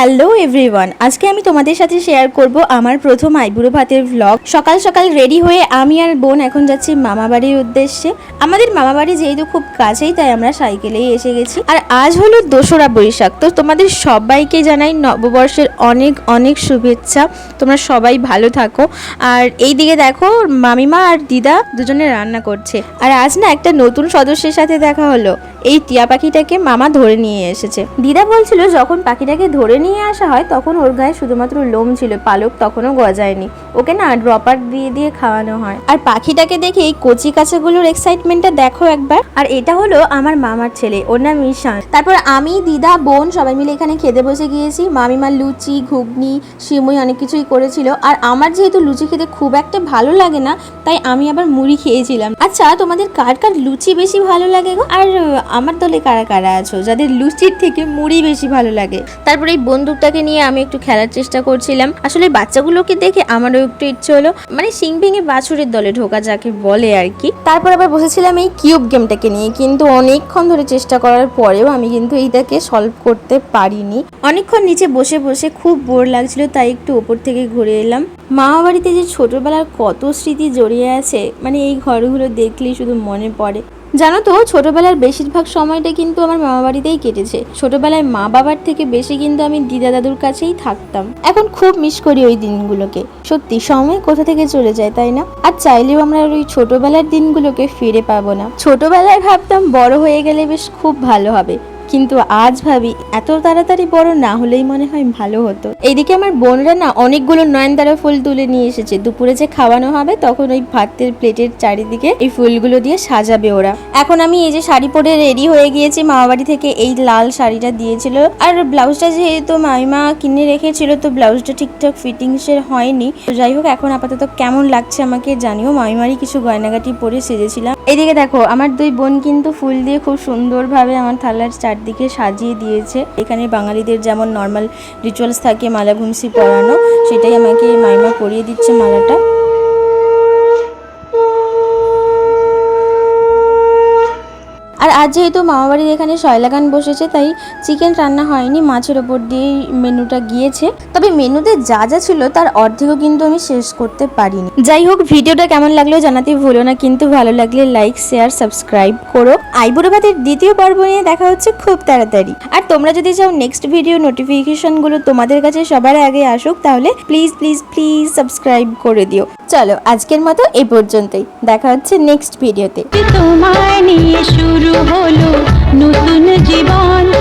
Hello everyone, আজকে আমি তোমাদের সাথে শেয়ার করব আমার প্রথম আইবুড়ো ভাতের ভ্লগ সকাল সকাল রেডি হয়ে আমি আর বোন এখন যাচ্ছি মামাবাড়ির উদ্দেশ্যে। আমাদের মামাবাড়ি যেহেতু খুব কাছেই, তাই আমরা সাইকেলেই এসে গেছি। আর আজ হলো দোসরা বৈশাখ, তো তোমাদের সবাইকে জানাই নববর্ষের অনেক অনেক শুভেচ্ছা। তোমরা সবাই ভালো থাকো। আর এই দিকে দেখো, মামিমা আর দিদা দুজনে রান্না করছে। আর আজ না একটা নতুন সদস্যের সাথে দেখা হলো। এই টিয়া পাখিটাকে মামা ধরে নিয়ে এসেছে। দিদা বলছিল, যখন পাখিটাকে ধরে নিয়ে আসা হয়, তখন ওর গায়ে শুধুমাত্র লোম ছিল, পালক তখনও গজায়নি। ওকে না ড্রপার দিয়ে দিয়ে খাওয়ানো হয়। আর পাখিটাকে দেখে এই কচি কাচাগুলোর এক্সাইটমেন্টটা দেখো একবার। আর এটা হলো আমার মামার ছেলে, ওর নাম ঈশান। তারপর আমি, দিদা, বোন সবাই মিলে এখানে খেতে বসে গিয়েছি। মামিমা লুচি, ঘুগনি, সিমুই অনেক কিছুই করেছিল। আর আমার যেহেতু লুচি খেতে খুব একটা ভালো লাগে না, তাই আমি আবার মুড়ি খেয়েছিলাম। আচ্ছা তোমাদের কার কার লুচি বেশি ভালো লাগে গো? আর আমার দলে কারা কারা আছো, যাদের লুচির থেকে মুড়ি বেশি ভালো লাগে? তারপরে এই বন্দুকটাকে নিয়ে আমি একটু খেলার চেষ্টা করছিলাম। আসলে বাচ্চাগুলোকে দেখে আমারও একটু ইচ্ছে হলো। মানে সিং ভেঙে বাছুরের দলে ঢোকা যাকে বলে আর কি। তারপর আবার বসেছিলাম এই কিউব গেমটাকে নিয়ে। কিন্তু অনেকক্ষণ ধরে চেষ্টা করার পরেও আমি কিন্তু এইটাকে সলভ করতে পারিনি। অনেকক্ষণ নিচে বসে বসে খুব বোর লাগছিল, তাই একটু ওপর থেকে ঘুরে এলাম। মামা বাড়িতে যে ছোটবেলার কত স্মৃতি জড়িয়ে আছে মানে এই ঘরগুলো দেখলেই শুধু মনে পড়ে। জানো তো, ছোটবেলার বেশিরভাগ সময়টা কিন্তু আমার মামা বাড়িতেই কেটেছে। ছোটবেলায় মা বাবার থেকে বেশি কিন্তু আমি দিদা দাদুর কাছেই থাকতাম। এখন খুব মিস করি ওই দিনগুলোকে। সত্যি, সময় কোথা থেকে চলে যায়, তাই না? আর চাইলেও আমরা ওই ছোটবেলার দিনগুলোকে ফিরে পাবো না। ছোটবেলায় ভাবতাম বড় হয়ে গেলে বেশ খুব ভালো হবে। কিন্তু আজ ভাবি, এত তাড়াতাড়ি বড় না হলেই মনে হয় ভালো হতো। এইদিকে আমার বোনরা না অনেকগুলো নয়নতারা ফুল তুলে নিয়ে এসেছে। দুপুরে যে খাওয়ানো হবে, তখন ওই ভাতের প্লেটের চারিদিকে এই ফুলগুলো দিয়ে সাজাবে ওরা। এখন আমি এই যে শাড়ি পরে রেডি হয়ে গিয়েছি, মামা বাড়ি থেকে এই লাল শাড়িটা দিয়েছিল। আর ব্লাউজটা যেহেতু মামিমা কিনে রেখেছিল, তো ব্লাউজটা ঠিকঠাক ফিটিংসের হয়নি। তো যাই হোক, এখন আপাতত কেমন লাগছে আমাকে জানিও। মামিমারই কিছু গয়নাগাটি পরে সেজেছিলাম। এদিকে দেখো, আমার দুই বোন কিন্তু ফুল দিয়ে খুব সুন্দরভাবে আমার থালার চারদিকে সাজিয়ে দিয়েছে। এখানে বাঙালিদের যেমন নর্মাল রিচুয়ালস থাকে, মালা ঘুমসি পরানো, সেটাই আমাকে মাইমা পরিয়ে দিচ্ছে মালাটা। আর আজ যেহেতু মামাবাড়ির এখানে শয়লা গান বসেছে, তাই চিকেন রান্না হয়নি, মাছের ওপর দিয়েই মেনুটা গিয়েছে। তবে মেনুতে যা যা ছিল, তার অর্ধেকও কিন্তু আমি শেষ করতে পারিনি। যাই হোক, ভিডিওটা কেমন লাগল জানাতে ভুলো না, কিন্তু ভালো লাগলে লাইক শেয়ার সাবস্ক্রাইব করো। আইবুড়ো ভাতের দ্বিতীয় পর্ব নিয়ে দেখা হচ্ছে খুব তাড়াতাড়ি। আর তোমরা যদি চাও নেক্সট ভিডিও নোটিফিকেশনগুলো তোমাদের কাছে সবার আগে আসুক, তাহলে প্লিজ প্লিজ প্লিজ সাবস্ক্রাইব করে দিও। চলো, আজকের মতো এই পর্যন্তই। দেখা হচ্ছে নেক্সট ভিডিওতে তোমায় নিয়ে শুরু হলো নতুন জীবন।